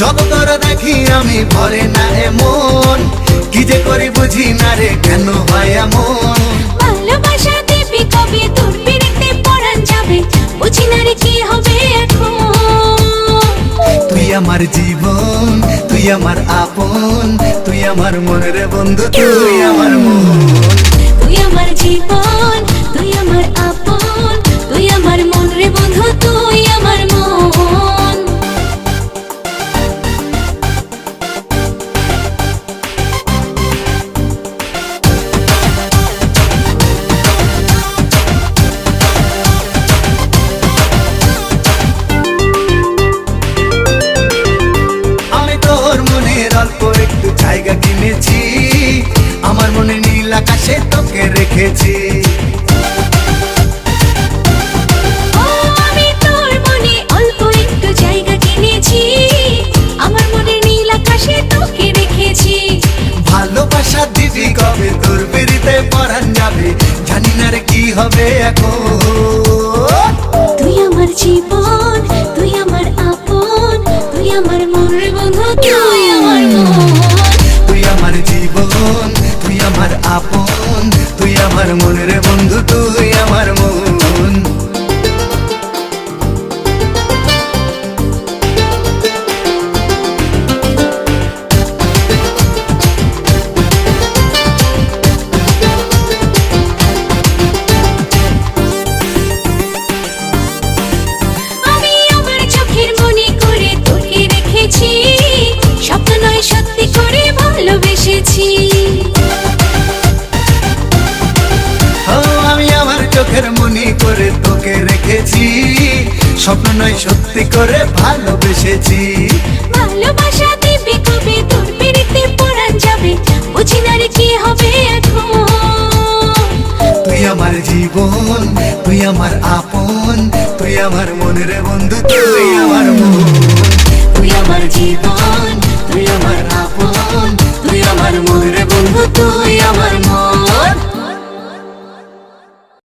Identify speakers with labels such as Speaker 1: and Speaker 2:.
Speaker 1: জগতর দেখি আমি ভরে না এমন। কি যে করি বুঝি না রে কেন হয় এমন?
Speaker 2: ভালোবাসা দেবী বুঝি না রে কি
Speaker 1: তুই আমার জীবন তুই আমার আপন তুই আমার মনের বন্ধু তুই আমার মন।
Speaker 2: তুই আমার জীবন।
Speaker 1: তোকে রেখেছি। ভালোবাসা দিদি কবে? তোর বেরিতে পরান যাবে। জানি না রে কি হবে এখন।
Speaker 2: আমার
Speaker 1: মনের বন্ধু তুই আমার
Speaker 2: স্বপ্ন নয় সত্যি করে ভালোবেসেছি। ভালোবাসা দিবি কবে? তোর পিড়িতে পড়ান যাবে। বুঝি না রে কি হবে এখন।
Speaker 1: তুই আমার জীবন তুই আমার আপন তুই আমার মনের বন্ধু তুই আমার মন।
Speaker 2: তুই আমার জীবন তুই আমার আপন তুই আমার মনের বন্ধু তুই আমার